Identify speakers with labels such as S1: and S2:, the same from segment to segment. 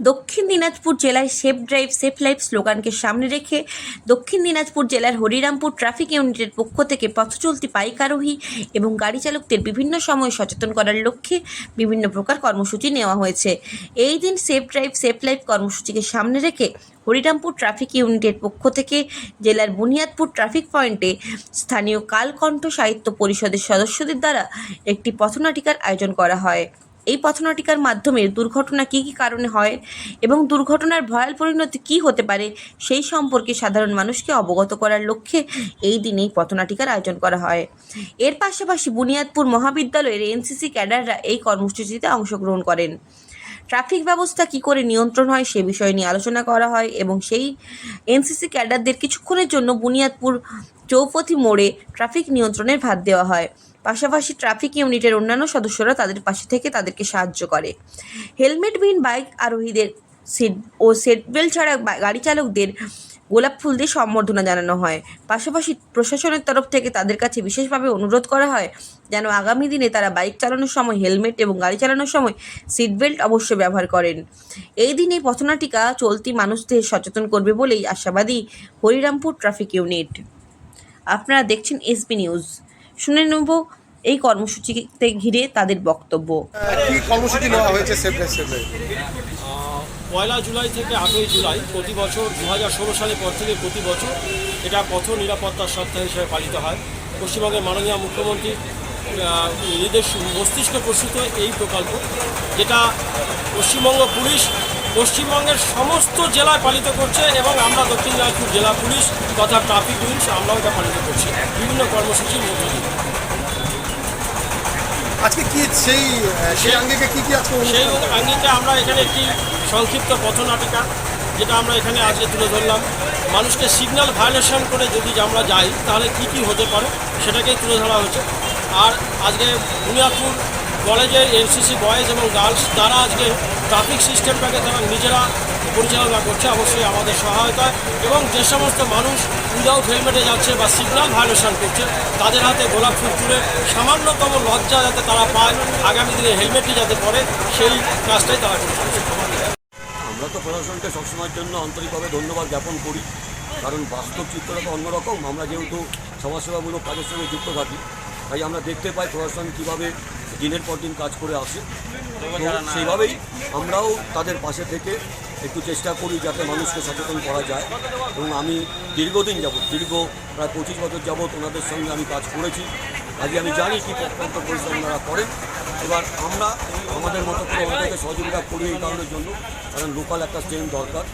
S1: দক্ষিণ দিনাজপুর জেলায় safe drive safe life স্লোগানকে সামনে রেখে দক্ষিণ দিনাজপুর জেলার হরিরামপুর ট্রাফিক ইউনিটের পক্ষ থেকে পথচলতি বাইক আরোহী এবং গাড়ি চালকদের বিভিন্ন সময় সচেতন করার লক্ষ্যে বিভিন্ন প্রকার কর্মসূচি নেওয়া হয়েছে। এই দিন সেফ ড্রাইভ সেফ লাইফ কর্মসূচিকে সামনে রেখে হরিরামপুর ট্রাফিক ইউনিটের পক্ষ থেকে জেলার বুনিয়াদপুর ট্রাফিক পয়েন্টে স্থানীয় কালকণ্ঠ সাহিত্য পরিষদের সদস্যদের দ্বারা একটি পথনাটিকার আয়োজন করা হয়। এই পথনাটিকার মাধ্যমে দুর্ঘটনা কী কী কারণে হয় এবং দুর্ঘটনার ভয়াল পরিণতি কী হতে পারে, সেই সম্পর্কে সাধারণ মানুষকে অবগত করার লক্ষ্যে এই দিন এই পথনাটিকার আয়োজন করা হয়। এর পাশাপাশি বুনিয়াদপুর মহাবিদ্যালয়ের এনসিসি ক্যাডাররা এই কর্মসূচিতে অংশগ্রহণ করেন। ট্রাফিক ব্যবস্থা কী করে নিয়ন্ত্রণ হয় সে বিষয় নিয়ে আলোচনা করা হয় এবং সেই এনসিসি ক্যাডারদের কিছুক্ষণের জন্য বুনিয়াদপুর চৌপথি মোড়ে ট্রাফিক নিয়ন্ত্রণের ভার দেওয়া হয়। পাশাপাশি ট্রাফিক ইউনিটের অন্যান্য সদস্যরা তাদের পাশে থেকে তাদেরকে সাহায্য করে। হেলমেটবিহীন বাইক আরোহীদের সিট ও সেট বেল্ট ছাড়া গাড়ি চালকদের গোলাপ ফুল দিয়ে সম্বর্ধনা জানানো হয়। পাশাপাশি প্রশাসনের তরফ থেকে তাদের কাছে বিশেষভাবে অনুরোধ করা হয় যেন আগামী দিনে তারা বাইক চালানোর সময়, হেলমেট এবং গাড়ি চালানোর সময় সিট বেল্ট অবশ্যই ব্যবহার করেন। এই দিন পথনাটিকা চলতি মানুষদের সচেতন করবে বলেই আশাবাদী হরিরামপুর ট্রাফিক ইউনিট। আপনারা দেখছেন এসবি নিউজ। শুনে নেব এই কর্মসূচিতে ঘিরে তাদের বক্তব্য।
S2: কি কর্মসূচি নেওয়া হয়েছে
S3: পয়লা জুলাই থেকে আটই জুলাই প্রতি বছর দু হাজার ষোলো সালের পর থেকে প্রতি বছর এটা পথ নিরাপত্তা সপ্তাহ হিসেবে পালিত হয়। পশ্চিমবঙ্গের মাননীয় মুখ্যমন্ত্রী নিজস্ব মস্তিষ্ক প্রসূত এই প্রকল্প যেটা পশ্চিমবঙ্গ পুলিশ পশ্চিমবঙ্গের সমস্ত জেলায় পালিত করছে এবং আমরা দক্ষিণ দিনাজপুর জেলা পুলিশ তথা ট্রাফিক পুলিশ আমরাও এটা পালিত করছি। বিভিন্ন কর্মসূচির মধ্য দিয়ে
S2: আজকে কি সেই সেই আঙ্গিকে কি কি আজকে
S3: সেই আঙ্গিকে আমরা এখানে একটি সংক্ষিপ্ত পথনাটিকা যেটা আমরা এখানে আজকে তুলে ধরলাম। মানুষকে সিগন্যাল ভায়োলেশন করে যদি আমরা যাই তাহলে কি কি হতে পারে সেটাকেই তুলে ধরা হয়েছে। আর আজকে বুনিয়াদপুর কলেজের এনসিসি বয়েজ এবং গার্লস তারা আজকে ট্রাফিক সিস্টেমটাকে তারা নিজেরা পরিচালনা করছে, অবশ্যই আমাদের সহায়তা। এবং যে সমস্ত মানুষ উইদাউট হেলমেটে যাচ্ছে বা সিগন্যাল ভায়োলেশন করছে, তাদের হাতে গোলাপ ফুল তুলে সামান্যতম লজ্জা যাতে তারা পায়, আগামী দিনে হেলমেটটি যাতে পরে, সেই কাজটাই তারা করছে।
S4: আমরা তো প্রশাসনকে সবসময়ের জন্য আন্তরিকভাবে ধন্যবাদ জ্ঞাপন করি, কারণ বাস্তব চিত্রটা তো অন্যরকম। আমরা যেহেতু সমাজসেবামূলক কাজের সঙ্গে যুক্ত থাকি, তাই আমরা দেখতে পাই প্রশাসন কীভাবে দিনের পর দিন কাজ করে আসে। সেইভাবেই আমরাও তাদের পাশে থেকে একটু চেষ্টা করি যাতে মানুষকে সচেতন করা যায়। এবং আমি দীর্ঘদিন যাবৎ দীর্ঘ প্রায় পঁচিশ বছর যাবৎ ওনাদের সঙ্গে আমি কাজ করেছি। আজকে আমি জানি কী প্রত্যন্ত পরিশ্রম ওনারা করেন। এবার আমরা আমাদের মতো করে ওনাদেরকে সহযোগিতা করি এই কারণের জন্য কারণ লোকাল একটা স্ট্রেন দরকার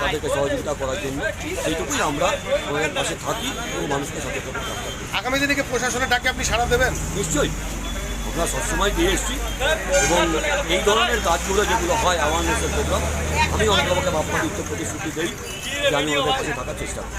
S4: তাদেরকে সহযোগিতা করার জন্য। সেইটুকুই আমরা ওনাদের পাশে থাকি এবং মানুষকে সচেতন পারি
S2: আগামী দিনে প্রশাসনের ডাকে আপনি সাড়া দেবেন?
S4: নিশ্চয়ই। আমরা সবসময় দিয়ে এসেছি। এবং এই ধরনের কাজগুলো যেগুলো হয় অ্যাওয়ারনেসের প্রোগ্রাম আমি অনেক অন্ততপক্ষে বাপ্পাদিত্য প্রতিশ্রুতি দিই যে আমি ওদের কাছে থাকার চেষ্টা করি।